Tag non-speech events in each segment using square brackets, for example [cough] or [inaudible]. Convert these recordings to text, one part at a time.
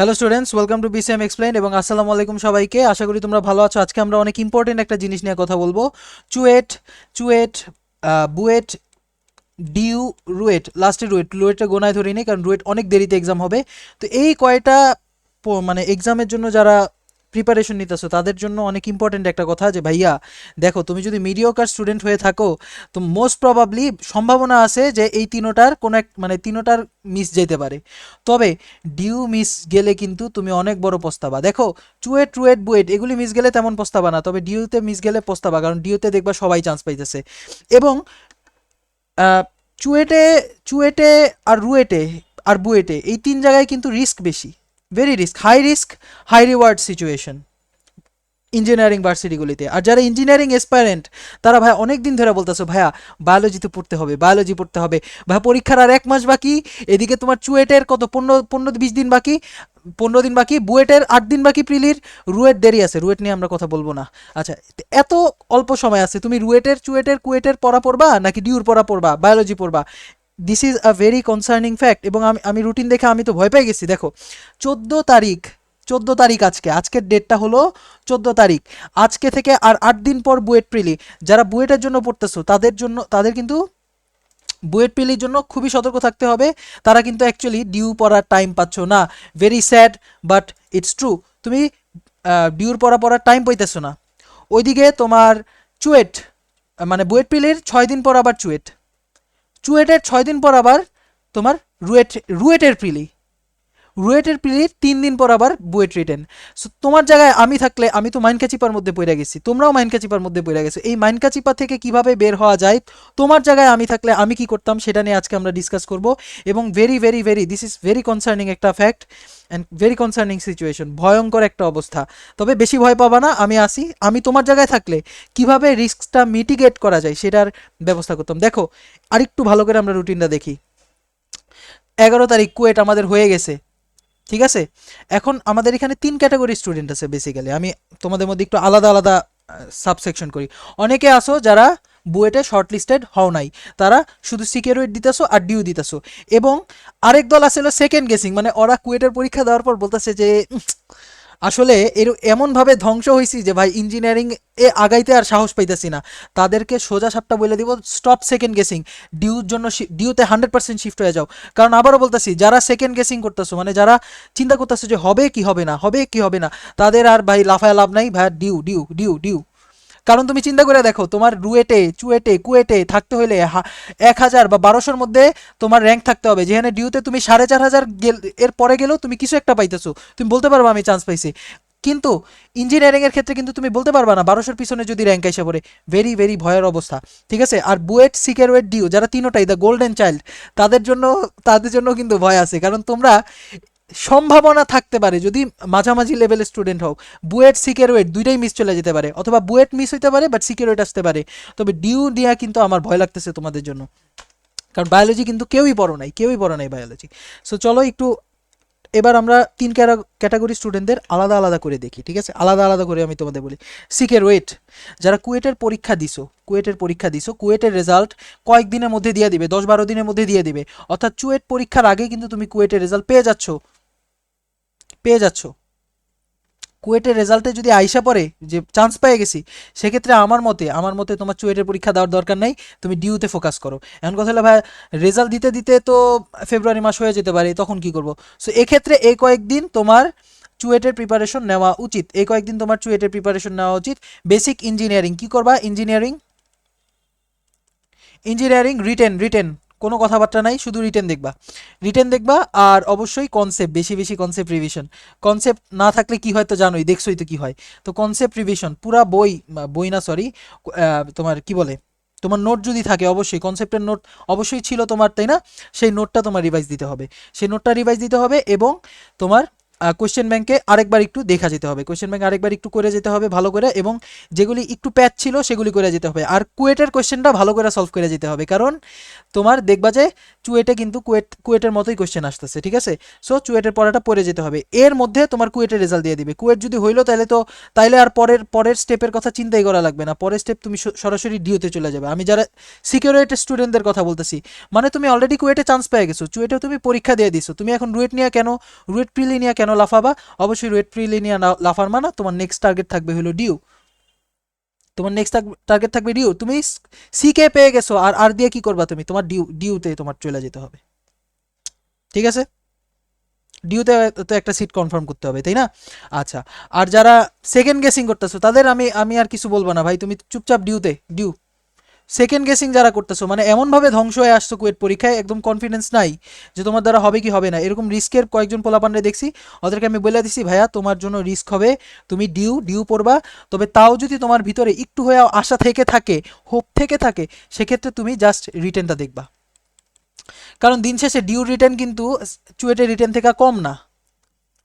Hello students welcome to BCM explain এবং আসসালামু আলাইকুম সবাইকে। আশা করি তোমরা ভালো আছো। আজকে আমরা অনেক ইম্পর্টেন্ট একটা জিনিস নিয়ে কথা বলব। চুয়েট চুয়েট বুয়েট ডিউ রুয়েট লাস্টে রুয়েট রুয়েটটা গোনায় ধরি কারণ রুয়েট অনেক দেরিতে এক্সাম হবে। তো এই কয়টা মানে এক্সামের জন্য যারা প্রিপারেশন নিতেছো, তাদের জন্য অনেক ইম্পর্টেন্ট একটা কথা যে, ভাইয়া, দেখো, তুমি যদি মিডিওকার স্টুডেন্ট হয়ে থাকো, তো মোস্ট প্রবাবলি সম্ভাবনা আছে যে, এই তিনোটার কোনো এক মানে তিনোটার মিস যেতে পারে। তবে ডিউ মিস গেলে কিন্তু তুমি অনেক বড় পস্তাবা। দেখো চুয়েট টুয়েট বুয়েট এগুলি মিস গেলে তেমন পস্তাবা না, তবে ডিউতে মিস গেলে পস্তাবা, কারণ ডিউতে দেখবা সবাই চান্স পাইতেছে। এবং চুয়েটে চুয়েটে আর রুয়েটে আর বুয়েটে এই তিন জায়গায় কিন্তু রিস্ক বেশি। Very risk high risk high reward situation engineering ভার্সিটিগুলিতে আর যারা ইঞ্জিনিয়ারিং এসপায়ারেন্ট তারা ভাই অনেক দিন ধরে বলতেছো, ভাইয়া বায়োলজিতে পড়তে হবে বায়োলজি পড়তে হবে। ভাই, পরীক্ষার আর এক মাস বাকি, এদিকে তোমার চুয়েটের কত, পনেরো পনেরো, বিশ দিন বাকি, পনেরো দিন বাকি, বুয়েটের আট দিন বাকি প্রিলির, রুয়েট দেরি আছে, রুয়েট নিয়ে আমরা কথা বলব না। আচ্ছা এত অল্প সময় আছে, তুমি রুয়েটের, চুয়েটের, কুয়েটের পড়া পড়বা, নাকি ডিউর পড়া পড়বা বায়োলজি পড়বা? This is a very concerning fact এবং আমি আমি রুটিন দেখে আমি তো ভয় পেয়ে গেছি, দেখো। চোদ্দ তারিখ চোদ্দ তারিখ আজকে, আজকের ডেটটা হলো চোদ্দ তারিখ। আজকে থেকে আর আট দিন পর বুয়েট প্রিলি যারা বুয়েটের জন্য পড়তেছো, তাদের জন্য, তাদের কিন্তু বুয়েট প্রিলির জন্য খুবই সতর্ক থাকতে হবে। তারা কিন্তু অ্যাকচুয়ালি ডিউ পড়ার টাইম পাচ্ছ না। Very sad but it's true তুমি ডিউর পড়া, পড়ার টাইম পাইতেছো না। ওইদিকে তোমার চুয়েট মানে বুয়েট প্রিলির ছয় দিন পর আবার চুয়েট। চুয়েটের ছয় দিন পর আবার তোমার রুয়েট রুয়েটের প্রিলি রুয়েটের প্রিলির তিন দিন পর আবার বুয়েট রিটেন। সো তোমার জায়গায় আমি থাকলে আমি তো মাইনকা চিপার মধ্যে পড়ে গেছি। তোমরাও মাইনকা চিপার মধ্যে পড়ে গেছো। এই মাইনকা চিপা থেকে কীভাবে বের হওয়া যায়, তোমার জায়গায় আমি থাকলে আমি কি করতাম সেটা নিয়ে আজকে আমরা ডিসকাস করব। এবং very very very this is very concerning একটা fact and very concerning situation ভয়ঙ্কর একটা অবস্থা। তবে বেশি ভয় পাবা না, আমি আসি। আমি তোমার জায়গায় থাকলে কীভাবে রিস্কটা মিটিগেট করা যায় সেটার ব্যবস্থা করতাম। দেখো, আরেকটু ভালো করে আমরা রুটিনটা দেখি। এগারো তারিখ কুয়েট আমাদের হয়ে গেছে। ঠিক আছে? এখন আমাদের এখানে তিন ক্যাটাগরি স্টুডেন্ট আছে বেসিক্যালি আমি তোমাদের মধ্যে একটু আলাদা আলাদা সাবসেকশন করি। অনেকে আসো যারা বুয়েটে শর্টলিস্টেড হও নাই। তারা শুধু সিকিউরিট দিতেছো আর ডিউ দিতেছো। এবং আরেক দল আছে হলো সেকেন্ড গেসিং মানে ওরা কুয়েটের পরীক্ষা দেওয়ার পর বলতেছে যে আসলে এর এমনভাবে ধ্বংস হয়েছি যে ভাই ইঞ্জিনিয়ারিং এ আগাইতে আর সাহস পাইতেছি না। তাদেরকে সোজা সাপটা বলে দিব স্টপ সেকেন্ড গেসিং ডিউর জন্য ডিউতে হান্ড্রেড পার্সেন্ট শিফট হয়ে যাও। কারণ আবারও বলতেছি, যারা সেকেন্ড গেসিং করতেছো মানে যারা চিন্তা করতেছো যে হবে কি হবে না, হবে কি হবে না, তাদের আর ভাই লাফায় লাভ নাই, ভাই ডিউ ডিউ ডিউ ডিউ কারণ তুমি চিন্তা করে দেখো, তোমার রুয়েটে, চুয়েটে, কুয়েটে থাকতে হলে এক হাজার বা বারোশোর মধ্যে তোমার র্যাঙ্ক থাকতে হবে। যেখানে ডিউতে তুমি সাড়ে চার হাজার গেল এর পরে গেলেও তুমি কিছু একটা পাইতেছো। তুমি বলতে পারবে আমি চান্স পাইছি। কিন্তু ইঞ্জিনিয়ারিংয়ের ক্ষেত্রে কিন্তু তুমি বলতে পারবা না, বারোশোর পিছনে যদি র্যাঙ্ক এসে পড়ে। ভেরি ভেরি ভয়ের অবস্থা। ঠিক আছে? আর বুয়েট, সিকেরওয়েট, ডিউ, যারা তিনোটাই দ্য গোল্ডেন চাইল্ড তাদের জন্য তাদের জন্য কিন্তু ভয় আছে। কারণ তোমরা সম্ভাবনা থাকতে পারে, যদি মাঝামাঝি লেভেলের স্টুডেন্ট হোক, বুয়েট সিকেরওয়েট দুইটাই মিস চলে যেতে পারে, অথবা বুয়েট মিস হইতে পারে বাট সিকেরওয়েট আসতে পারে। তবে ডিউ দিয়া কিন্তু আমার ভয় লাগতেছে তোমাদের জন্য। কারণ বায়োলজি কিন্তু কেউই পড়ো নাই, কেউই পড়ো নাই বায়োলজি সো চলো একটু এবার আমরা তিন ক্যাটাগরি স্টুডেন্টদের আলাদা আলাদা করে দেখি, ঠিক আছে? আলাদা আলাদা করে আমি তোমাদের বলি। সিকের ওয়েট যারা কুয়েটের পরীক্ষা দিছো, কুয়েটের পরীক্ষা দিছো, কুয়েটের রেজাল্ট কয়েকদিনের মধ্যে দিয়ে দিবে, দশ বারো দিনের মধ্যে দিয়ে দিবে। অর্থাৎ চুয়েট পরীক্ষার আগে কিন্তু তুমি কুয়েটের রেজাল্ট পেয়ে যাচ্ছ। পেয়ে যাচ্ছ। কুয়েটের রেজাল্টে যদি আইসা পড়ে যে চান্স পেয়ে গেছি, সেক্ষেত্রে আমার মতে আমার মতে তোমার চুয়েটের পরীক্ষা দেওয়ার দরকার নাই, তুমি ডিউতে ফোকাস করো। এখন কথা হলো, ভাই রেজাল্ট দিতে দিতে তো ফেব্রুয়ারি মাস হয়ে যেতে পারে, তখন কি করব? সো এক্ষেত্রে এই কয়েকদিন তোমার চুয়েটের প্রিপারেশন নেওয়া উচিত। এই কয়েকদিন তোমার চুয়েটের প্রিপারেশন নেওয়া উচিত। বেসিক ইঞ্জিনিয়ারিং কি করবা? ইঞ্জিনিয়ারিং ইঞ্জিনিয়ারিং রিটেন রিটেন কোনো কথাবার্তা নাই, শুধু রিটেন দেখবা। রিটেন দেখবা আর অবশ্যই কনসেপ্ট বেশি বেশি কনসেপ্ট রিভিশন কনসেপ্ট না থাকলে কি হয় তো জানোই, দেখছোই তো কি হয়। তো কনসেপ্ট রিভিশন পুরা বই বই না সরি তোমার কি বলে? তোমার নোট যদি থাকে অবশ্যই কনসেপ্টের নোট অবশ্যই ছিল তোমার, তাই না? সেই নোটটা তোমার রিভাইজ দিতে হবে। সেই নোটটা রিভাইজ দিতে হবে এবং তোমার কোয়েশ্চেন ব্যাংকে আরেকবার একটু দেখা যেতে হবে। কোয়েশ্চেন ব্যাংক আরেকবার একটু করে যেতে হবে ভালো করে এবং যেগুলি একটু প্যাচ ছিল সেগুলি করে যেতে হবে। আর কুয়েটের কোয়েশ্চেনটা ভালো করে সলভ করে যেতে হবে। কারণ তোমার দেখবা যে চুয়েটে কিন্তু কুয়েট, কুয়েটের মতোই কোয়েশ্চেন আসতেছে, ঠিক আছে? সো চুয়েটের পড়াটা পড়ে যেতে হবে। এর মধ্যে তোমার কুয়েটের রেজাল্ট দিয়ে দিবে। কুয়েট যদি হইল তাহলে তো, তাইলে আর পরের পরের স্টেপের কথা চিন্তাই করা লাগবে না। পরের স্টেপ তুমি সরাসরি ডিওতে চলে যাবে। আমি যারা সিকিউরিটি স্টুডেন্টদের কথা বলতেছি মানে তুমি অলরেডি কুয়েটে চান্স পেয়ে গেছো। চুয়েটে তুমি পরীক্ষা দিয়ে দিছো। তুমি এখন রুয়েট নিয়ে কেন রুয়েট প্রিলি নিয়ে কেন কেন লাফাবা? অবশ্যই রুয়েট প্রিলি নিয়ে লাফার মানা তোমার নেক্সট টার্গেট থাকবে হলো ডিউ তোমার নেক্সট টার্গেট থাকবে ডিউ তুমি সিকে পেয়ে গেছো, আর আর দিয়ে কি করবা তুমি? তোমার ডিউ ডিউতে তোমার চলে যেতে হবে। ঠিক আছে? ডিউতে তো একটা সিট কনফার্ম করতে হবে, তাই না? আচ্ছা আর যারা সেকেন্ড গেসিং করতেছো, তাদের আমি আমি আর কিছু বলব না ভাই। তুমি চুপচাপ ডিউতে ডিউ সেকেন্ড গেসিং যারা করতেছো মানে এমনভাবে ধ্বংস হয়ে আসছো কুয়েট পরীক্ষায়, একদম কনফিডেন্স নাই যে তোমার দ্বারা হবে কি হবে না। এরকম রিস্কের কয়েকজন পোলাপান্ডে দেখছি, ওদেরকে আমি বলে দিছি, ভাইয়া, তোমার জন্য রিস্ক হবে, তুমি ডিউ ডিউ পড়বা। তবে তাও যদি তোমার ভিতরে একটু হয়ে আশা থেকে থাকে হোপ থেকে থাকে, সেক্ষেত্রে তুমি জাস্ট রিটার্নটা দেখবা। কারণ দিন শেষে ডিউ রিটার্ন কিন্তু চুয়েটের রিটার্ন থেকে কম না।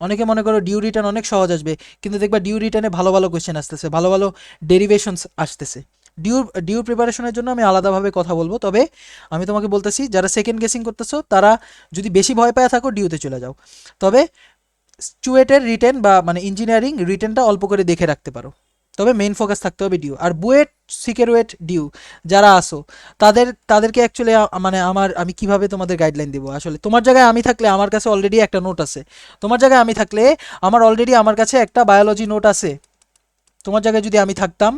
অনেকে মনে করো ডিউ রিটার্ন অনেক সহজ আসবে, কিন্তু দেখবা ডিউ রিটার্নে ভালো ভালো কোয়েশ্চেন আসতেছে, ভালো ভালো ডেরিভেশনস আসতেছে। ডিউ ডিউ প্রিপারেশনের জন্য আমি আলাদাভাবে কথা বলব। তবে আমি তোমাকে বলতেছি, যারা সেকেন্ড গেসিং করতেছো, তারা যদি বেশি ভয় পায় থাকো ডিউতে চলে যাও। তবে চুয়েটের রিটেন বা মানে ইঞ্জিনিয়ারিং রিটেনটা অল্প করে দেখে রাখতে পারো। তবে মেইন ফোকাস থাকতে হবে ডিউ আর বুয়েট, সিকেরুয়েট ডিউ যারা আসো তাদের, তাদেরকে অ্যাকচুয়ালি মানে আমার, আমি কীভাবে তোমাদের গাইডলাইন দেবো? আসলে তোমার জায়গায় আমি থাকলে আমার কাছে অলরেডি একটা নোট আছে। তোমার জায়গায় আমি থাকলে আমার অলরেডি আমার কাছে একটা বায়োলজি নোট আছে। তোমার জায়গায় যদি আমি থাকতাম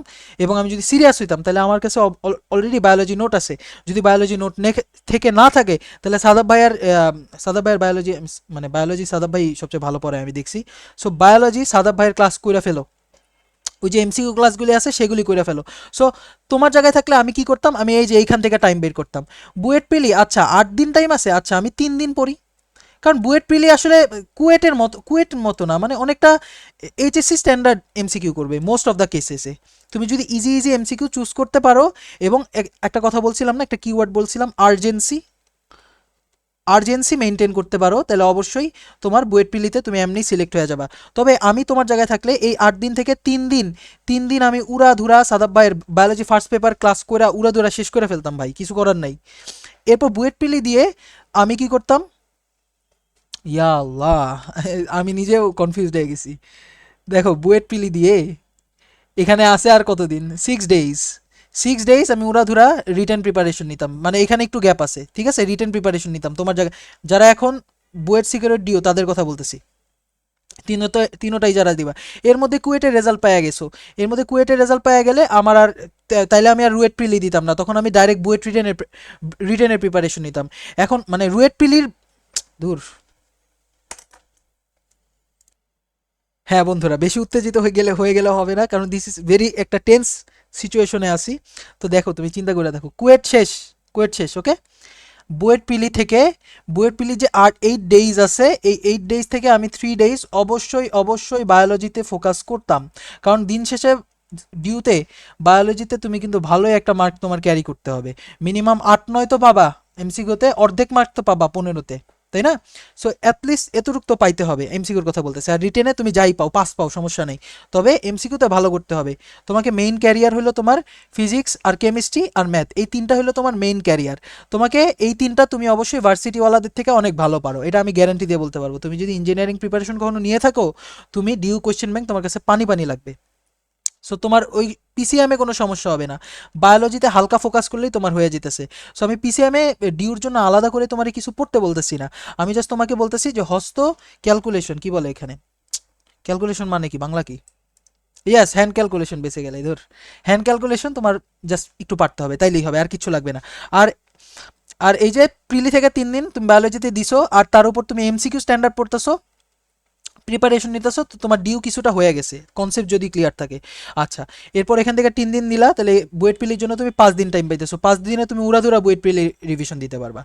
এবং আমি যদি সিরিয়াস হইতাম, তাহলে আমার কাছে অলরেডি বায়োলজি নোট আছে। যদি বায়োলজি নোট থেকে না থাকে, তাহলে সাদাব ভাইয়ার সাদাব ভাইয়ের বায়োলজি মানে বায়োলজি সাদাব ভাই সবচেয়ে ভালো পড়ে, আমি দেখছি। সো বায়োলজি সাদাব ভাইয়ের ক্লাস কইরা ফেলো। ওই যে এমসিকিউ ক্লাসগুলি আছে, সেগুলি করে ফেলো। সো তোমার জায়গায় থাকলে আমি কি করতাম? আমি এই যে এইখান থেকে টাইম বের করতাম। বুয়েট পেলি আচ্ছা আট দিন টাইম আছে আচ্ছা আমি তিন দিন পড়ি। কারণ বুয়েট পিলি আসলে কুয়েটের মতো কুয়েটের মতো না মানে অনেকটা এইচএসসি স্ট্যান্ডার্ড এমসিকিউ করবে মোস্ট অফ দ্য কেসেসে তুমি যদি ইজি ইজি এমসিকিউ চুজ করতে পারো, এবং এক- একটা কথা বলছিলাম না, একটা কিওয়ার্ড বলছিলাম আর্জেন্সি আর্জেন্সি মেনটেন করতে পারো, তাহলে অবশ্যই তোমার বুয়েট পিলিতে তুমি এমনি সিলেক্ট হয়ে যাবা। তবে আমি তোমার জায়গায় থাকলে এই আট দিন থেকে তিন দিন তিন দিন আমি উড়া ধুরা সাদাব ভাইয়ের বায়োলজি ফার্স্ট পেপার ক্লাস করে উড়া ধুরা শেষ করে ফেলতাম ভাই, কিছু করার নাই। এরপর বুয়েট পিলি দিয়ে আমি কি করতাম ইয়া আমি নিজেও কনফিউজড হয়ে গেছি। দেখো, বুয়েট পিলি দিয়ে এখানে আছে আর কতদিন? সিক্স ডেইজ সিক্স ডেইজ আমি উড়াধুরা রিটার্ন প্রিপারেশন নিতাম। মানে এখানে একটু গ্যাপ আছে, ঠিক আছে? রিটার্ন প্রিপারেশন নিতাম। তোমার জায়গায় যারা এখন বুয়েট সিকিউরিট ডিও তাদের কথা বলতেছি। তিনটা তিনোটাই যারা দিবা। এর মধ্যে কুয়েটের রেজাল্ট পাওয়া গেছো। এর মধ্যে কুয়েটের রেজাল্ট পাওয়া গেলে আমার আর তাইলে আমি আর রুয়েট প্রিলি দিতাম না। তখন আমি ডাইরেক্ট বুয়েট রিটেনের রিটেনের প্রিপারেশন নিতাম। এখন মানে রুয়েট প্রিলির দূর হ্যাঁ বন্ধুরা, বেশি উত্তেজিত হয়ে গেলে হয়ে গেলে হবে না, কারণ দিস ইজ ভেরি একটা টেন্স সিচুয়েশনে আসি তো দেখো, তুমি চিন্তা করে দেখো, কুয়েট শেষ কুয়েট শেষ ওকে বুয়েট পিলি থেকে বুয়েট পিলি যে আট এইট ডেইজ আছে, এই এইট ডেইজ থেকে আমি থ্রি ডেইজ অবশ্যই অবশ্যই বায়োলজিতে ফোকাস করতাম। কারণ দিন শেষে ডিউতে বায়োলজিতে তুমি কিন্তু ভালোই একটা মার্ক তোমার ক্যারি করতে হবে। মিনিমাম আট নয় তো পাবা এমসিকিউতে অর্ধেক মার্ক তো পাবা, পনেরোতে। তাই না? সো অ্যাটলিস্ট এতটুক তো পাইতে হবে এমসিকিউর কথা বলতেছে। আর রিটেনে তুমি যাই পাও পাস পাও, সমস্যা নেই। তবে এমসিকিউতে ভালো করতে হবে। তোমাকে মেইন ক্যারিয়ার হলো তোমার ফিজিক্স আর কেমিস্ট্রি আর ম্যাথ এই তিনটা হলো তোমার মেইন ক্যারিয়ার তোমাকে এই তিনটা তুমি অবশ্যই ভার্সিটিওয়ালাদের থেকে অনেক ভালো পারো। এটা আমি গ্যারান্টি দিয়ে বলতে পারব। তুমি যদি ইঞ্জিনিয়ারিং প্রিপারেশন কখনো নিয়ে থাকো, তুমি ডিউ কোয়েশ্চেন ব্যাংক তোমার কাছে পানি পানি লাগবে। সো তোমার ওই পিসিএমে কোনো সমস্যা হবে না। বায়োলজিতে হালকা ফোকাস করলেই তোমার হয়ে যেতেছে। সো আমি পিসিএমে ডিউর জন্য আলাদা করে তোমার কিছু পড়তে বলতেছি না। আমি জাস্ট তোমাকে বলতেছি যে, হস্ত ক্যালকুলেশন কি বলে এখানে? ক্যালকুলেশন মানে কি? বাংলা কি? ইয়াস হ্যান্ড ক্যালকুলেশন বেঁচে গেলে ধর। হ্যান্ড ক্যালকুলেশন তোমার জাস্ট একটু পারতে হবে, তাইলেই হবে, আর কিছু লাগবে না। আর আর এই যে প্রিলি থেকে তিন দিন তুমি বায়োলজিতে দিছো, আর তার উপর তুমি এমসিকিউ স্ট্যান্ডার্ড পড়তেছো প্রিপারেশন নিতেছো, তো তোমার ডিউ কিছুটা হয়ে গেছে। কনসেপ্ট যদি ক্লিয়ার থাকে। আচ্ছা এরপর এখান থেকে তিন দিন দিলা তাহলে বুয়েট পিলির জন্য তুমি পাঁচ দিন টাইম পাইতেছো। পাঁচ দিনে তুমি উড়াধুরা বুয়েট পিলি রিভিশন দিতে পারবা।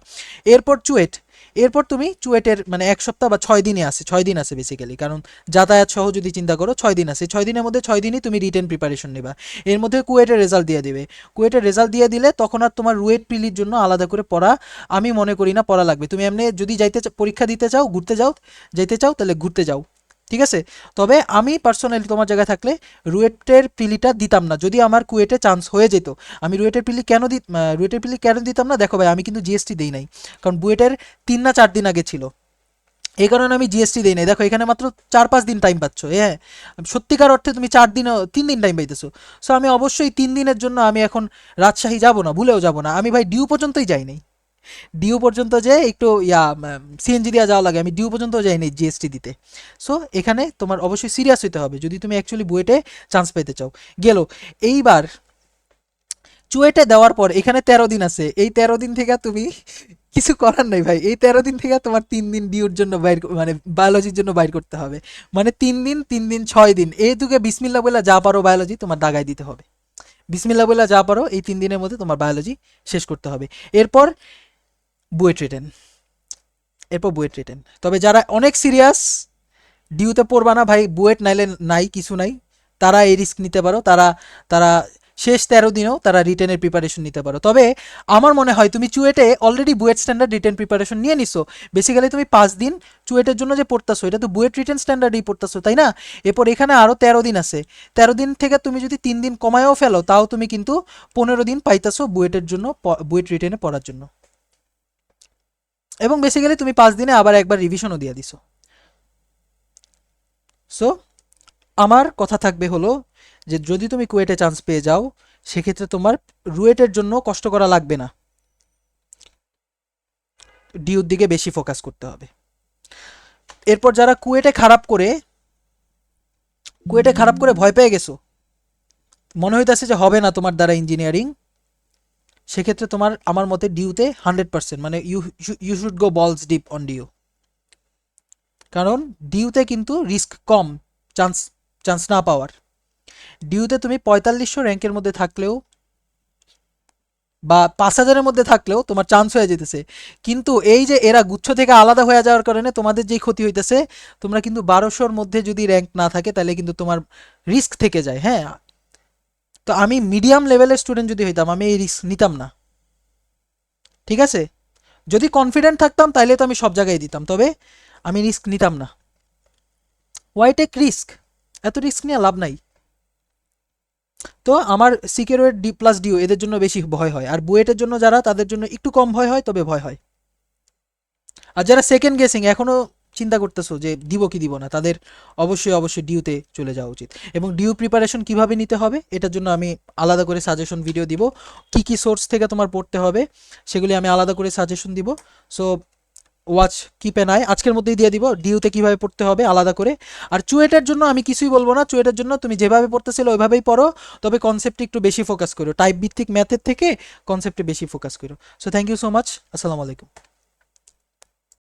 এরপর চুয়েট এরপর তুমি চুয়েটের মানে এক সপ্তাহ বা ছয় দিনে আসে, ছয় দিন আছে বেসিক্যালি কারণ যাতায়াত সহ যদি চিন্তা করো, ছয় দিন আছে ছয় দিনের মধ্যে ছয় দিনই তুমি রিটেন প্রিপারেশন নেবা। এর মধ্যে কুয়েটের রেজাল্ট দিয়ে দেবে। কুয়েটের রেজাল্ট দিয়ে দিলে তখন আর তোমার রুয়েট পিলির জন্য আলাদা করে পড়া আমি মনে করি না, পড়া লাগবে। তুমি এমনি যদি যাইতে পরীক্ষা দিতে চাও, ঘুরতে যাও, যাইতে চাও, তাহলে ঘুরতে যাও। ঠিক আছে? তবে আমি পার্সোনালি তোমার জায়গায় থাকলে রুয়েটের পিলিটা দিতাম না। যদি আমার কুয়েটে চান্স হয়ে যেত, আমি রুয়েটের পিলি কেন দি রুয়েটের পিলি কেন দিতাম না? দেখো ভাই, আমি কিন্তু জিএসটি দিই নাই। কারণ বুয়েটের তিন না চার দিন আগে ছিল। এই কারণে আমি জিএসটি দিই নাই। দেখো, এখানে মাত্র চার পাঁচ দিন টাইম পাচ্ছ হ্যাঁ? সত্যিকার অর্থে তুমি চার দিন তিন দিন টাইম পাইতেছো। সো আমি অবশ্যই তিন দিনের জন্য আমি এখন রাজশাহী যাব না, ভুলেও যাব না। আমি ভাই ডিউ পর্যন্তই যাই নাই। ডিউ পর্যন্ত যে একটু, ইয়া সিএনজি দেওয়া যাওয়া লাগে, আমি ডিউ পর্যন্ত যাইনি জিএসটি দিতে। সো এখানে তোমার অবশ্যই সিরিয়াস হতে হবে। যদি তুমি অ্যাকচুয়ালি বুয়েটে চান্স পেতে চাও। গেল। এইবার চুয়েটে দেওয়ার পর, এখানে তেরো দিন আছে। এই তেরো দিন থেকে তুমি [laughs] কিছু করার নাই ভাই। এই তেরো দিন থেকে তোমার তিন দিন ডিউর জন্য বাইর মানে বায়োলজির জন্য বাইর করতে হবে। মানে তিন দিন তিন দিন, ছয় দিন, এই দুকে বিসমিল্লা বলে যা পারো বায়োলজি তোমার দাগায় দিতে হবে। বিসমিল্লা বলে যা পারো, এই তিন দিনের মধ্যে তোমার বায়োলজি শেষ করতে হবে। এরপর বুয়েট রিটেন এরপর বুয়েট রিটেন তবে যারা অনেক সিরিয়াস, ডিউতে পড়বা না ভাই, বুয়েট নাইলে নাই, কিছু নাই। তারা এই রিস্ক নিতে পারো, তারা তারা শেষ তেরো দিনেও তারা রিটেনের প্রিপারেশন নিতে পারো। তবে আমার মনে হয় তুমি চুয়েটে already BUET standard written preparation নিয়ে নিছো। বেসিক্যালি তুমি পাঁচ দিন চুয়েটের জন্য যে পড়তাছো, এটা তো বুয়েট রিটেন স্ট্যান্ডার্ডই পড়তাছো, তাই না? এরপর এখানে আরও তেরো দিন আছে। তেরো দিন থেকে তুমি যদি তিন দিন কমায়ও ফেলো, তাও তুমি কিন্তু পনেরো দিন পাইতাছো বুয়েটের জন্য বুয়েট রিটেনে পড়ার জন্য। এবং বেসিক্যালি তুমি পাঁচ দিনে আবার একবার রিভিশনও দিয়ে দিছো। সো আমার কথা থাকবে হলো যে যদি তুমি কুয়েটে চান্স পেয়ে যাও, সেক্ষেত্রে তোমার রুয়েটের জন্য কষ্ট করা লাগবে না। ডিউর দিকে বেশি ফোকাস করতে হবে। এরপর যারা কুয়েটে খারাপ করে কুয়েটে খারাপ করে ভয় পেয়ে গেছো, মনে হইতেছে যে হবে না তোমার দ্বারা ইঞ্জিনিয়ারিং সেক্ষেত্রে তোমার আমার মতে ডিউতে হান্ড্রেড পার্সেন্ট মানে you you should go balls deep on due কারণ ডিউতে কিন্তু রিস্ক কম চান্স চান্স না পাওয়ার। ডিউতে তুমি পঁয়তাল্লিশশো র্যাঙ্কের মধ্যে থাকলেও বা পাঁচ হাজারের মধ্যে থাকলেও তোমার চান্স হয়ে যেতেছে। কিন্তু এই যে এরা গুচ্ছ থেকে আলাদা হয়ে যাওয়ার কারণে তোমাদের যেই ক্ষতি হইতেছে, তোমরা কিন্তু বারোশোর মধ্যে যদি র্যাঙ্ক না থাকে, তাহলে কিন্তু তোমার রিস্ক থেকে যায় হ্যাঁ? তো আমি মিডিয়াম লেভেলের স্টুডেন্ট যদি হইতাম, আমি এই রিস্ক নিতাম না। ঠিক আছে? যদি কনফিডেন্ট থাকতাম তাহলে তো আমি সব জায়গায় দিতাম, তবে আমি রিস্ক নিতাম না। ওয়াই টেক রিস্ক এত রিস্ক নিয়ে লাভ নাই। তো আমার সিকিউরেট ডি প্লাস ডিও এদের জন্য বেশি ভয় হয়। আর বুয়েটের জন্য যারা, তাদের জন্য একটু কম ভয় হয়, তবে ভয় হয়। আর যারা সেকেন্ড গেসিং এখনও চিন্তা করতেছো যে দিব কি দিব না, তাদের অবশ্যই অবশ্যই ডিউতে চলে যাওয়া উচিত। এবং ডিউ প্রিপারেশন কীভাবে নিতে হবে, এটার জন্য আমি আলাদা করে সাজেশন ভিডিও দিব, কি কি সোর্স থেকে তোমার পড়তে হবে, সেগুলি আমি আলাদা করে সাজেশন দিব। So watch keep an eye আজকের মধ্যেই দিয়ে দিব ডিউতে কীভাবে পড়তে হবে, আলাদা করে। আর চুয়েটার জন্য আমি কিছুই বলব না, চুয়েটার জন্য তুমি যেভাবে পড়তেছিল ওইভাবেই পড়ো, তবে কনসেপ্টে একটু বেশি ফোকাস করো টাইপ ভিত্তিক ম্যাথের থেকে কনসেপ্টে বেশি ফোকাস করো। So thank you so much আসসালামু আলাইকুম।